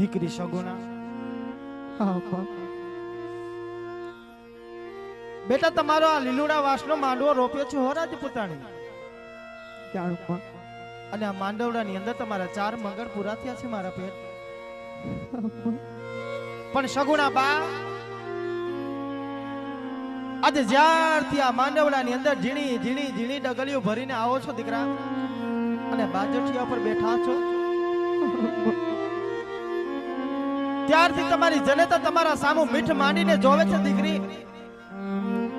દીકરી સગુણા બેટા તમારો આ લીલુડા વાસનો માંડવો રોપ્યો છે હો રાજપૂતાણી. અને આ માંડવડાની અંદર તમારા ચાર મંગળ પૂરા થયા છે મારા પેટ પણ સગુણા બા આજે જ્યારથી આ માંડવડાની અંદર ઝીણી ઝીણી ઝીણી ડગલીઓ ભરીને આવો છો દીકરા. અને બાજોઠિયા પર બેઠા છો. ત્યારથી તમારી જનતા તમારા સામુ મીઠ માંડીને જોવે છે દીકરી.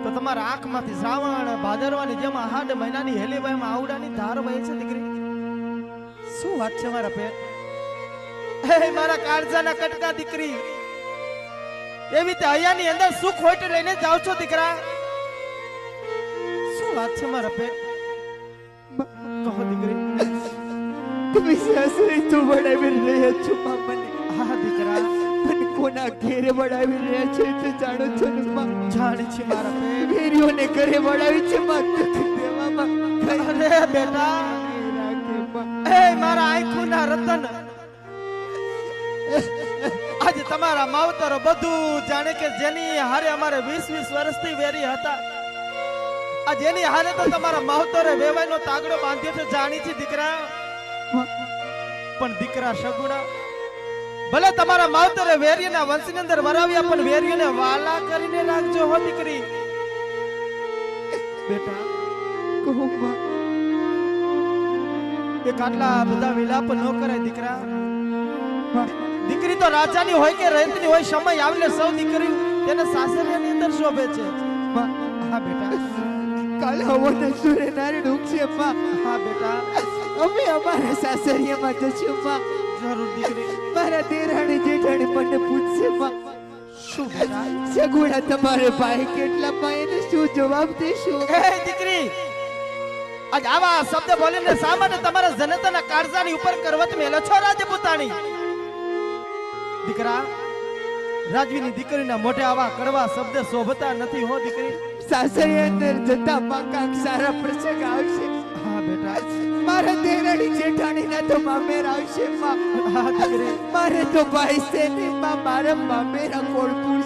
તો તમારા આંખમાંથી શ્રાવણ ભાદરવાની જેમ આહાડ મહિનાની હેલીભાઈમાં આવડાની ધાર વહે છે દીકરી. શું વાત છે મારા પેટ હે મારા કાળજાના કટકા દીકરી. એવી તે અહીંયાની અંદર સુખ હોઈટ લઈને જાવ છો દીકરા. શું વાત છે મારા પેટ કહો દીકરી. તમે સાસરે તો વડાવી રહ્યા છો માં મને હા દીકરા. કોના ઘેરે વડાવી રહ્યા છે તે જાણો છો ને માં? જાણી છે મારા વેરીઓને ઘરે વડાવી છે માં? દુઃખ દેવામાં અરે બેટા. એ મારા આંખોના રતન. આજે તમારા માવતરો બધું જાણે કે જેની હારે અમારે 20 20 વર્ષથી વેરી હતા. આ જેની હારે તો તમારા માવતરે વેવાઈનો તાગડો બાંધ્યો છે જાણી છે દીકરા? પણ દીકરા સગુણા ભલે તમારા માવતરે વેરીના વંશની અંદર વરાવ્યા, પણ વેરીને વાલા કરીને રાખજો, હો દીકરી. બેટા કહો કે કાટલા બધા વિલાપ ન કરાય, દીકરા. દીકરી તો રાજાની હોય કે રૈતની હોય, સમય આવીને સૌ દીકરી તેને સાસરિયાની અંદર શોભે છે. હા બેટા. કાલે હવાને સૂર્ય નારાયણ ઉગશે હા, બેટા. અમે અમારા સાસરિયામાં જશું માં જરૂર દીકરી. મારા દેરાણી જેઠાણી મને પૂછશે માં શું બેટા સગુણા તમારે ભાઈ કેટલા એને શું જવાબ દેશો? એ દીકરી આજ આવા શબ્દ બોલીને શા માટે તમારા જનતાના કાળજાની ઉપર કરવત મેલો છો રાજપૂતાણી? દીકરા રાજવીની દીકરીના મોઢે આવા કડવા શબ્દ શોભતા નથી હો દીકરી. સાસરી અંદર જતા પાકા સારા પ્રસંગ આવશે. હા બેટા. મારા દેરાણી જેઠાણીના તો મામેર આવશે મારે તો ભાઈ છે ને મારા મામેરા કોળપુર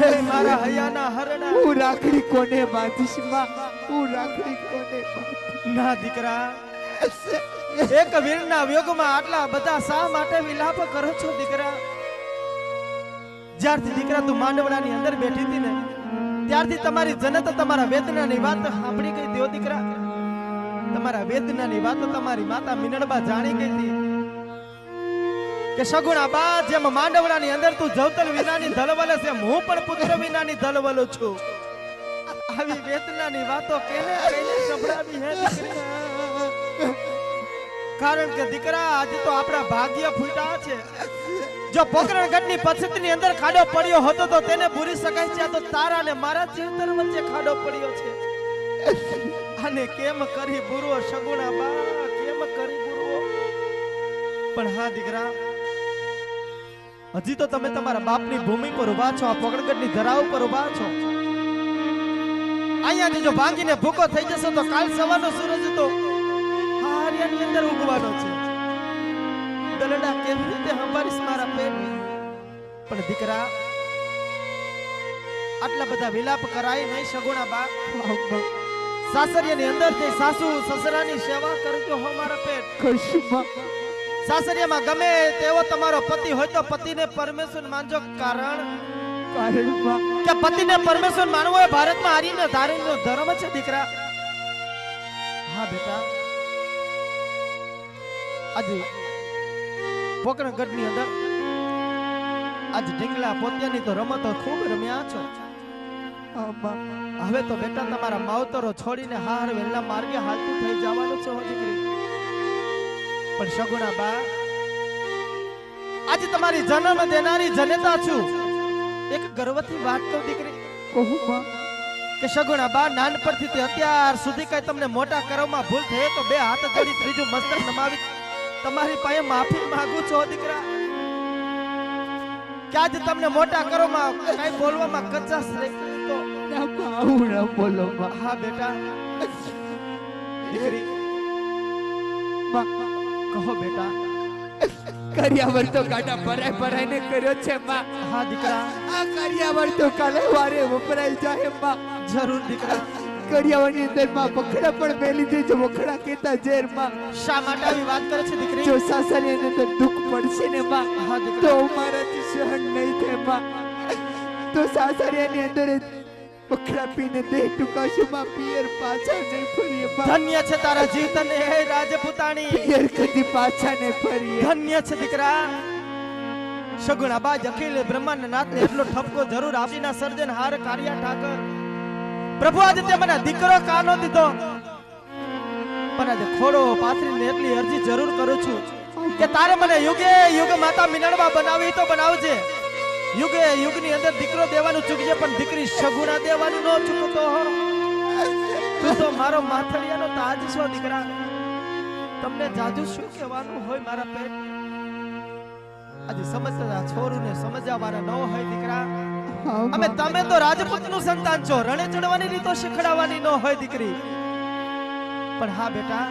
છે મારા હયાના હરણા. હું રાખડી કોને બાંધીશમાં? હું રાખડી કોને ના દીકરા. એક વીરના વિયોગમાં આટલા બધા શા માટે વિલાપ કરો છો દીકરા? જ્યારથી દીકરા તું માંડવડાની અંદર બેઠી હતી ને ત્યારથી તમારી જનત તમારા વેદનાની વાત સાંભળી ગઈ હતી દીકરા. તમારા વેદનાની વાતો તમારી માતા મિનળબા જાણી ગઈ હતી કે સગુણા બા જેમ માંડવડાની અંદર તું જવતલ વિનાની ધલવલે છે હું પણ પુત્ર વિનાની ધલવલો છું. આવી વેદનાની વાતો કેને કઈને સંભળાવી હે કારણ કે દીકરા આજે તો આપણા ભાગ્ય ફૂટા છે. જો પોકરણગઢની પછતની અંદર ખાડો પડ્યો હતો તો તેને ભૂરી શકાય છે તો તારા અને મારા ચિંતન વચ્ચે ખાડો પડ્યો છે. આને કેમ કરી બુરો સગુણા બા? કેમ કરી બુરો? પણ હા દીકરા, હજી તો તમે તમારા બાપની ભૂમિ પર ઊભા છો, આ પગડગઢની ધરા ઉપર ઊભા છો. અહીંયાથી જો ભાંગીને ભૂકો થઈ જશો તો કાલ સવારનો સૂરજ તો હારિયાની અંદર ઉગવાનો છે. દલડા કેવી રીતે હંભારીશ મારા પેટની પણ દીકરા, આટલા બધા વિલાપ કરાય નહીં સગુણા બા. સાસરિયાની અંદર સાસુ સસરાની સેવા કરજો હો મારા પેટ. સાસરિયામાં ગમે તેવો તમારો પતિ હોય તો પતિને પરમેશ્વર માનજો. કારણ કે પતિને પરમેશ્વર માનવો એ ભારતમાં હારીને ધારીનો ધર્મ છે દીકરા. હા બેટા. આજે પોકરણગઢની અંદર આજ ઢીકલા પોત્યાની તો રમતો ખૂબ રમ્યા છો. હવે તો બેટા તમારા માવતરો છોડીને હાર વહેલા માર્ગે હાલતું થઈ જવાનું છે હો દીકરી. પણ સગુણા બા આજે તમારી જન્મ દેનારી જનતા છું. એક ગર્વથી વાત કહું દીકરી. કહું માં કે સગુણા બા નાનપણથી તે અત્યાર સુધી કઈ તમને મોટા કરવામાં ભૂલ થઈ તો બે હાથ જોડી ત્રીજું મસ્તક નમાવી. તમારી પાસે માફી માંગુ છો દીકરા. કે આજે તમને મોટા કરવામાં કઈ બોલવામાં કચાશ રહી ના ના બોલો હા બેટા દીકરી કહો બેટા કર્યાવર તો ગાડા ભરાય ને કર્યો છે માં હા દીકરા આ કર્યાવર તો કાલે વારે વપરાઈ જાય માં જરૂર દીકરા કર્યાવરની અંદરમાં બખડા પણ મેલી દે છે વખડા કેતા ઝેરમાં શા માટે આવી વાત કરે છે દીકરી જો સાસરીની અંદર દુઃખ પડશે ને માં તો મારાથી સહન નહીં થાયમાં તો સાસરિયાની અંદર જ વખડા પીને દેહ ટૂંકાશું માં પિયર પાછા નહીં ફરીએ ધન્ય છે તારા જીવતને હે રાજપૂતાણી. પિયર કદી પાછા નહીં ફરીએ. ધન્ય છે દીકરા. સગુણા બાજ અખિલ બ્રહ્માંડ નાથ એટલો ઠપકો જરૂર આપીના સર્જન હાર કાર્યા ઠાકર. પ્રભુ આજે તે મને દીકરો કાનો દીધો? પણ આજે ખોડો પાથરીને એટલી અરજી જરૂર કરું છું કે તારે મને યુગે યુગ માતા મિનળવા બનાવી તો બનાવજે. યુગે યુગની અંદર દીકરો દેવાનું ચૂકજે પણ દીકરી સગુણા દેવાનું ન ચૂકતો હો. તું તો મારો માથડિયાનો તાજ છો દીકરા. તમને જાજુ શું કહેવાનું હોય મારા પેટ આજે સમજતા છોરુને સમજાવવાના ન હોય દીકરા. અમે તમે તો રાજપૂતનું સંતાન છો રણે ચડવાની રીતો શીખડાવવાની ન હોય દીકરી. પણ હા બેટા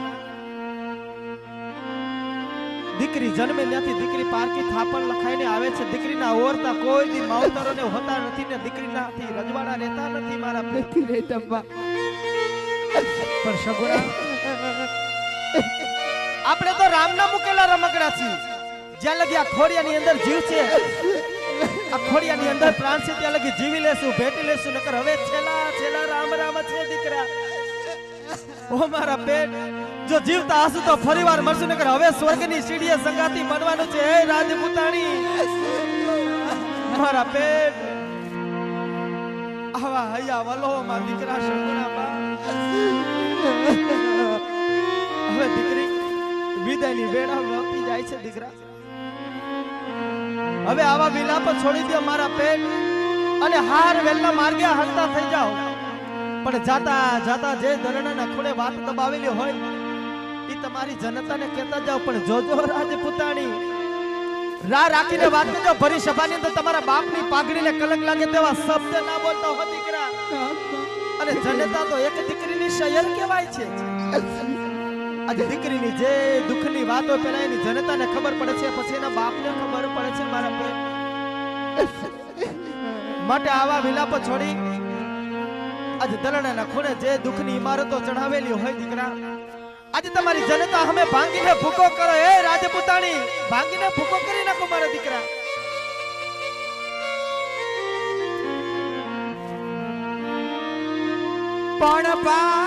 દીકરી જન્મે ત્યાંથી દીકરી પારકી થાપણ લખાઈને આવે છે. દીકરીના ઓરતા કોઈ દી માવતરોને હોતા નથી ને દીકરીનાથી રજવાડા રહેતા નથી મારા નથી રહેતા માં પણ સગુણા આપણે તો રામના મુકેલા રમકડા છીએ. જ્યાં લગી આ ખોડિયાની અંદર જીવ છે આ ખોડિયાની અંદર પ્રાણ છે ત્યાં લગી જીવી લેશું ભેટી લેશું નકર હવે છેલા છેલા રામ રામ છે દીકરા. ઓ મારા પેટ જો જીવતા હસું તો ફરી વાર મળશું નકર હવે સ્વર્ગની સીડીએ સંગાતી બનવાનું છે. હે રાજપૂતાણી. મારા પેટ આવા હૈયા વલોમાં દીકરા શગુણામાં હવે દીકરી વિદાયની વેળા વળતી જાય છે દીકરા. હવે આવા વિલાપ છોડી દો મારા પેટ અને હાર વેલના માર્ગે હલતા થઈ જાઓ. પણ જાતા જાતા જે ધરણાના ખૂણે વાત દબાવેલી હોય એ તમારી જનતાને કહેતા જાઓ, પણ જોજો રાજપૂતાણી રા રાખીને વાત કરજો ભરી સભાની અંદર તમારા બાપની પાઘડીને કલંક લાગે તેવા શબ્દ ના બોલતા હો દીકરા. અને જનતા તો એક દીકરીની શયર કહેવાય છે. આજે દીકરીની જે દુઃખની વાતો પેલા એની જનતાને ખબર પડે છે, પછી એના બાપને ખબર પડે છે મારા માટે આવા વિલાપો છોડી આજે દલડાના ખૂણે જે દુઃખની ઇમારતો ચઢાવેલી હોય દીકરા, આજે તમારી જનતા અમે ભાંગીને ભૂકો કરો. એ રાજપૂતાણી, ભાંગીને ભૂકો કરી નાખો મારા દીકરા. પણ પાન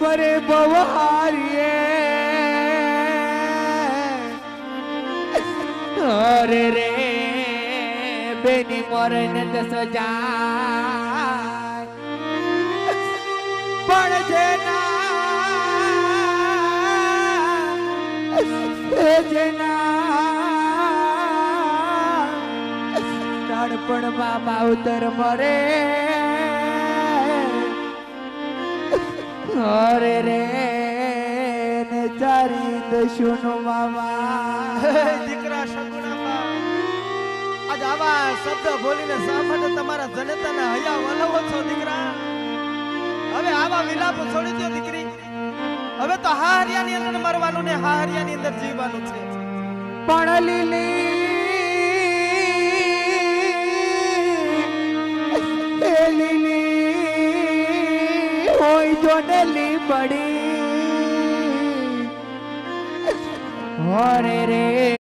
મરે બવહારીએ અરે રે, બેની મરણ દસ જાય પણ જેના જેના નાનપણમાં માવતર મરે. અરે રે, ને ચારી દશુનો મામા. દીકરા આવા શબ્દ બોલીને શા તમારા જનતાને હયા વલવો છો, દીકરા? હવે આવા વિલાપો છોડી દો દીકરી. હવે તો હાહરિયાની અંદર મરવાનું ને હાહરિયાની અંદર જીવવાનું છે. પણ લીલી લીલી હોય જો ને લીબડી હોરે રે